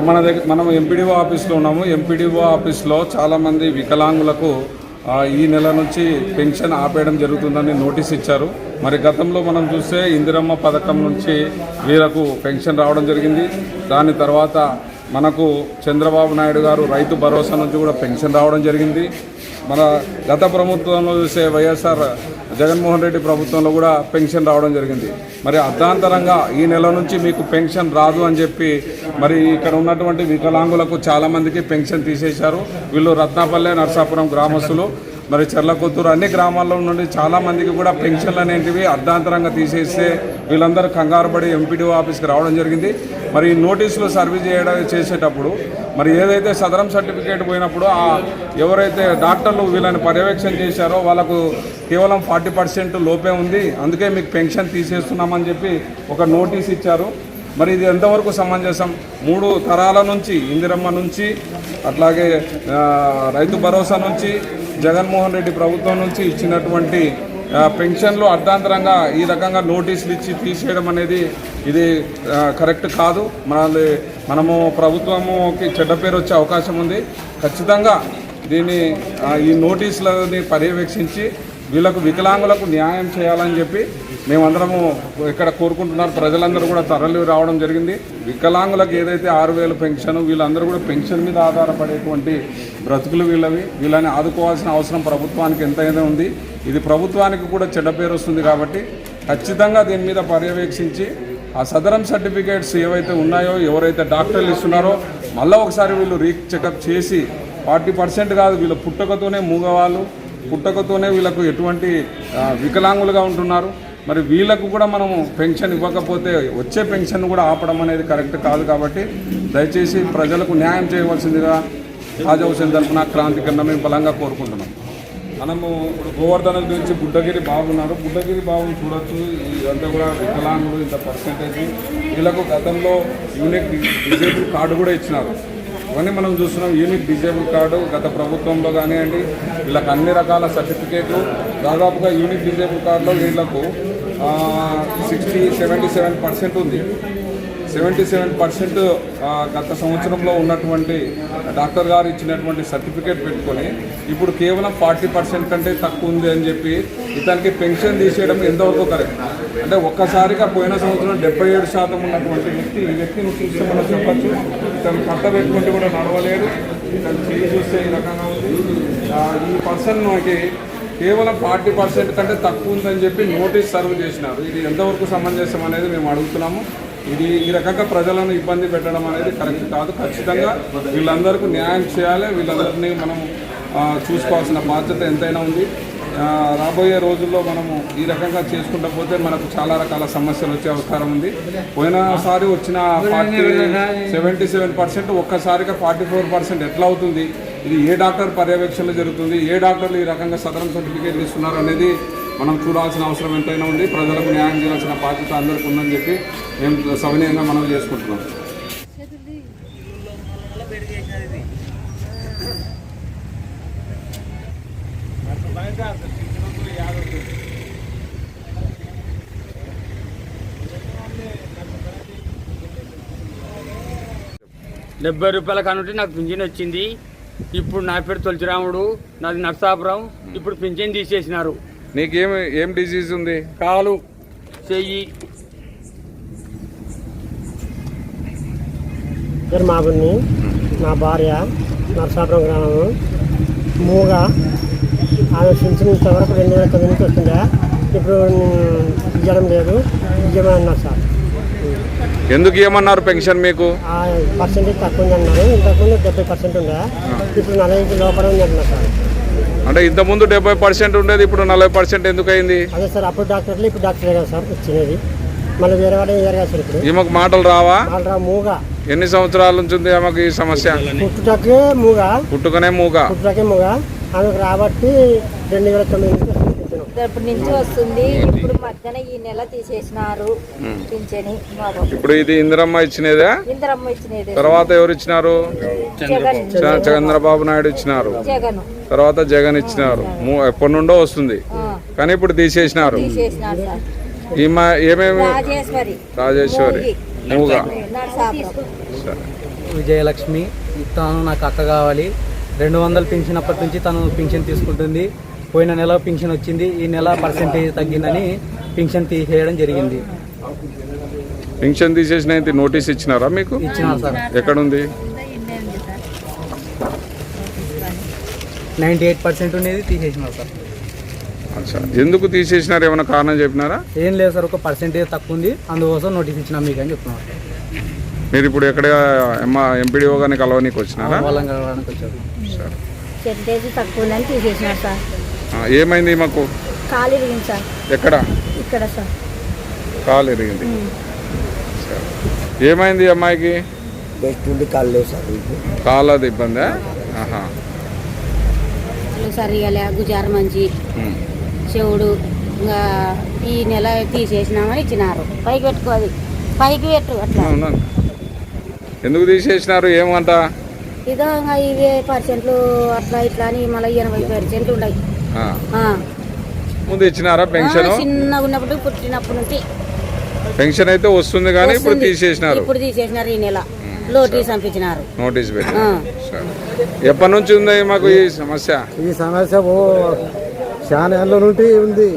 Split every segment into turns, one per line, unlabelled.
ఇప్పుడు మన దగ్గర మనం ఎంపీడీఓ ఆఫీస్లో ఉన్నాము. ఎంపీడీఓ ఆఫీస్లో చాలామంది వికలాంగులకు ఈ నెల నుంచి పెన్షన్ ఆపేయడం జరుగుతుందని నోటీస్ ఇచ్చారు. మరి గతంలో మనం చూస్తే ఇందిరమ్మ పథకం నుంచి వీళ్ళకు పెన్షన్ రావడం జరిగింది. దాని తర్వాత మనకు చంద్రబాబు నాయుడు గారు రైతు భరోసా నుంచి కూడా పెన్షన్ రావడం జరిగింది. మన గత ప్రభుత్వంలో చూసే వైఎస్ఆర్ జగన్మోహన్ రెడ్డి ప్రభుత్వంలో కూడా పెన్షన్ రావడం జరిగింది. మరి అర్ధాంతరంగా ఈ నెల నుంచి మీకు పెన్షన్ రాదు అని చెప్పి మరి ఇక్కడ ఉన్నటువంటి వికలాంగులకు చాలామందికి పెన్షన్ తీసేశారు. వీళ్ళు రత్నాపల్లె నర్సాపురం గ్రామస్తులు. మరి చెర్లకొత్తూరు అన్ని గ్రామాల్లో నుండి చాలా మందికి కూడా పెన్షన్లు అనేటివి అర్ధాంతరంగా తీసేస్తే వీళ్ళందరూ కంగారు పడి ఎంపీడీఓ ఆఫీస్కి రావడం జరిగింది. మరి ఈ నోటీసులు సర్వీస్ చేయడం చేసేటప్పుడు మరి ఏదైతే సదరం సర్టిఫికేట్ పోయినప్పుడు ఎవరైతే డాక్టర్లు వీళ్ళని పర్యవేక్షణ చేశారో వాళ్ళకు కేవలం ఫార్టీ పర్సెంట్ లోపే ఉంది. అందుకే మీకు పెన్షన్ తీసేస్తున్నామని చెప్పి ఒక నోటీస్ ఇచ్చారు. మరి ఇది ఎంతవరకు సమంజసం? మూడు తరాల నుంచి ఇందిరమ్మ నుంచి అట్లాగే రైతు భరోసా నుంచి జగన్మోహన్ రెడ్డి ప్రభుత్వం నుంచి ఇచ్చినటువంటి పెన్షన్లు అర్ధాంతరంగా ఈ రకంగా నోటీసులు ఇచ్చి తీసేయడం అనేది ఇది కరెక్ట్ కాదు. మనల్ని మనము ప్రభుత్వముకి చెడ్డ పేరు వచ్చే అవకాశం ఉంది. ఖచ్చితంగా దీన్ని ఈ నోటీసులని పర్యవేక్షించి వీళ్ళకు వికలాంగులకు న్యాయం చేయాలని చెప్పి మేమందరము ఇక్కడ కోరుకుంటున్నారు. ప్రజలందరూ కూడా తరలి రావడం జరిగింది. వికలాంగులకు ఏదైతే ఆరు వేలు పెన్షన్ వీళ్ళందరూ కూడా పెన్షన్ మీద ఆధారపడేటువంటి బ్రతుకులు వీళ్ళవి. వీళ్ళని ఆదుకోవాల్సిన అవసరం ప్రభుత్వానికి ఎంతైనా ఉంది. ఇది ప్రభుత్వానికి కూడా చెడ్డ పేరు వస్తుంది కాబట్టి ఖచ్చితంగా దీని మీద పర్యవేక్షించి ఆ సదరం సర్టిఫికేట్స్ ఏవైతే ఉన్నాయో ఎవరైతే డాక్టర్లు ఇస్తున్నారో మళ్ళీ ఒకసారి వీళ్ళు రీ చెకప్ చేసి ఫార్టీ పర్సెంట్ కాదు వీళ్ళు పుట్టకతోనే మూగవాళ్ళు పుట్టకతోనే వీళ్ళకు ఎటువంటి వికలాంగులుగా ఉంటున్నారు. మరి వీళ్ళకు కూడా మనము పెన్షన్ ఇవ్వకపోతే వచ్చే పెన్షన్ కూడా ఆపడం అనేది కరెక్ట్ కాదు కాబట్టి దయచేసి ప్రజలకు న్యాయం చేయవలసిందిగా తాజా తరఫున క్రాంతి కన్నా మేము బలంగా కోరుకుంటున్నాం. మనము ఇప్పుడు గోవర్ధన గురించి బుడ్డగిరి బాగున్నారు బుడ్డగిరి బాబుని చూడొచ్చు. ఇదంతా కూడా వికలాంగులు ఇంత పర్సెంటేజ్ వీళ్ళకు గతంలో యూనిక్ డిజేబుల్ కార్డు కూడా ఇచ్చినారు. ఇవన్నీ మనం చూస్తున్నాం. యూనిక్ డిజేబుల్ కార్డు గత ప్రభుత్వంలో కానివ్వండి వీళ్ళకి అన్ని రకాల సర్టిఫికేట్లు దాదాపుగా యూనిక్ డిజేబుల్ కార్డులో వీళ్ళకు సిక్స్టీ సెవెంటీ సెవెన్ పర్సెంట్ ఉంది. సెవెంటీ సెవెన్ పర్సెంట్ గత సంవత్సరంలో ఉన్నటువంటి డాక్టర్ గారు ఇచ్చినటువంటి సర్టిఫికేట్ పెట్టుకొని ఇప్పుడు కేవలం ఫార్టీ పర్సెంట్ కంటే తక్కువ ఉంది అని చెప్పి ఇతనికి పెన్షన్ తీసేయడం ఎంతవరకు కరెక్ట్ అంటే ఒక్కసారిగా పోయిన సంవత్సరం డెబ్బై ఏడు శాతం ఉన్నటువంటి వ్యక్తి ఈ వ్యక్తిని చూస్తే మనం చెప్పచ్చు? ఇతను కట్ట పెట్టుకుంటే కూడా నడవలేడు. ఇతను చేయి చూస్తే ఈ రకంగా ఉంది. ఈ పర్సన్ మనకి కేవలం ఫార్టీ పర్సెంట్ కంటే తక్కువ ఉందని చెప్పి నోటీస్ సర్వ్ చేసినారు. ఇది ఎంతవరకు సమంజసం అనేది మేము అడుగుతున్నాము. ఇది ఈ రకంగా ప్రజలను ఇబ్బంది పెట్టడం అనేది కరెక్ట్ కాదు. ఖచ్చితంగా వీళ్ళందరికీ న్యాయం చేయాలి. వీళ్ళందరినీ మనం చూసుకోవాల్సిన బాధ్యత ఎంతైనా ఉంది. రాబోయే రోజుల్లో మనము ఈ రకంగా చేసుకుంటా పోతే మనకు చాలా రకాల సమస్యలు వచ్చే అవకాశం ఉంది. పోయినసారి వచ్చిన ఫార్టీ సెవెంటీ సెవెన్ పర్సెంట్ ఒక్కసారిగా ఫార్టీ ఫోర్ పర్సెంట్ ఎట్లా అవుతుంది? ఇది ఏ డాక్టర్ పర్యవేక్షణలో జరుగుతుంది? ఏ డాక్టర్లు ఈ రకంగా సదరం సర్టిఫికేట్ ఇస్తున్నారు అనేది మనం చూడాల్సిన అవసరం ఎంతైనా ఉంది. ప్రజలకు న్యాయం చేయాల్సిన బాధ్యత అందరికీ ఉందని చెప్పి మేము సవినయంగా మనం చేసుకుంటున్నాం.
డెబ్బై రూపాయల కానుంటే నాకు పింఛన్ వచ్చింది. ఇప్పుడు నా పేరు తులసిరాముడు నాది నర్సాపురం. ఇప్పుడు పింఛన్ తీసేసినారు.
నీకేం ఏం డిసీజ్ ఉంది?
కాలు చెయ్యి.
పేరు మాబుని నా భార్య నరసాపురం గ్రామము. మూగ. ఆమె పింఛన్ ఇంతవరకు రెండు వేల తొమ్మిది నుంచి వస్తుండే ఇప్పుడు ఇవ్వడం లేదు. ఇవ్వమన్నారు సార్.
ఎందుకు ఏమన్నారు పెన్షన్ మీకు?
ఆ పర్సెంటేజ్ తక్కువ ఉంది అన్నారు ఇంతకుముందు డెబ్బై పర్సెంట్ ఉండే ఇప్పుడు నలభై లోపల ఉంది అంటున్నారు సార్.
అంటే ఇంతకుముందు డెబ్బై పర్సెంట్ ఉండేది ఇప్పుడు నలభై పర్సెంట్ ఎందుకు అయింది
అదే సార్ అప్పుడు డాక్టర్లు ఇప్పుడు డాక్టరే కదా సార్ వచ్చినది మళ్ళీ వేరే వాళ్ళు వేరే కదా సార్ ఇప్పుడు?
ఈమెకు మాటలు రావా?
వాళ్ళ మూగ.
ఎన్ని సంవత్సరాల నుంచి ఉంది ఆమెకు ఈ సమస్య?
పుట్టుటకే మూగ.
పుట్టుకనే మూగ.
పుట్టుటకే మూగ. ఆమెకు రాబట్టి రెండు వేల తొమ్మిది నుంచి
నుంచి వస్తుంది. ఇప్పుడు మధ్యాహ్నం ఈ నెల తీసేసినారు పింఛని
ఇప్పుడు ఇది ఇందిరమ్మ ఇచ్చినదా?
ఇందిరమ్మ ఇచ్చినది.
తర్వాత ఎవరు ఇచ్చినారు? చంద్రబాబు. నాయుడు ఇచ్చినారు.
జగన్.
తర్వాత జగన్ ఇచ్చినారు. ము- ఎప్పటి నుండో వస్తుంది. కానీ ఇప్పుడు తీసేసినారు.
తీసేసినారు సార్.
ఈమె ఏమేమి?
రాజేశ్వరి.
విజయలక్ష్మి తను నాకు అక్క కావాలి. రెండు వందలు పింఛన్ అప్పటి నుంచి తను పింఛన్ తీసుకుంటుంది. పోయిన నెల పింఛన్ వచ్చింది ఈ నెల పర్సెంటేజ్ తగ్గిందని పింఛన్ తీసేయడం జరిగింది.
పెన్షన్ తీసేసిన అయితే నోటీస్ ఇచ్చినారా మీకు?
ఇచ్చినారు సార్.
ఎక్కడుంది?
నైంటీ ఎయిట్ పర్సెంట్ ఉండేది తీసేసినారు సార్.
అచ్చా. ఎందుకు తీసేసినారు? ఏమైనా కారణం చెప్పినారా?
ఏం లేదు సార్ ఒక పర్సెంటేజ్ తక్కువ ఉంది. అందుకోసం నోటీస్ ఇచ్చినాం మీకు అని చెప్తున్నారు
మీరు ఇప్పుడు ఎక్కడ ఎంపీడీఓ గారిని కలవనీకి వచ్చినారా?
వాళ్ళని కలవడానికి వచ్చారు.
సరే.
సెంటేజ్ తక్కువ ఉందని తీసేసినారు సార్.
ఏమైంది మాకు?
ఖాళీ ఇరిగింది సార్.
ఎక్కడ?
ఇక్కడ సార్.
కాలు ఎరిగింది సరే. ఏమైంది అమ్మాయికి?
బెస్ట్ ఉండి కాళ్ళు సార్
కాలు అది ఇబ్బందా? ఆహా.
సరిగా లే గుజారు మంచి. చెవుడు ఇంకా ఈ నెల తీసేసినామని ఇచ్చినారు. పైకి పెట్టుకోది పైకి పెట్టు అట్లా?
ఎందుకు తీసేసినారు? ఏమంట
ఇదో ఇంకా ఇవే పర్సెంట్లు అట్లా ఇట్లా అని మళ్ళీ ఎనభై పర్సెంట్లు ఉన్నాయి.
ముందు ఇచ్చినారా పెన్షన్?
చిన్నగా ఉన్నప్పుడు పుట్టినప్పటి నుంచి.
పెన్షన్ అయితే వస్తుంది కానీ ఇప్పుడు. తీసేసినారు.
ఇప్పుడు తీసేసినారు ఈ నెల. లోటీ పంపించినారు.
నోటీస్. ఎప్పటి నుంచి ఉంది మాకు ఈ సమస్య?
ఈ సమస్య ఓ చాలా ఏళ్ళ నుండి ఉంది.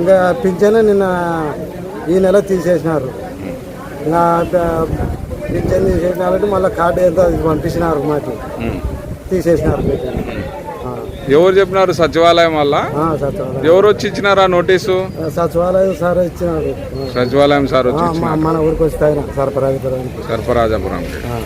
ఇంకా పింఛన్ నిన్న ఈ నెల తీసేసినారు. ఇంకా పింఛన్ తీసేసినారంటే మళ్ళీ కార్డు ఎంత అది పంపించినారు మాకు. తీసేసినారు.
ఎవరు చెప్పినారు సచివాలయం వల్ల? ఎవరు వచ్చి ఇచ్చినారా నోటీసు?
సచివాలయం సార్ ఇచ్చినారు.
సచివాలయం సార్ వచ్చి
మన ఊరికి వస్తాయి సరఫరాజపురానికి
సర్పరాజపురం.
ఆ.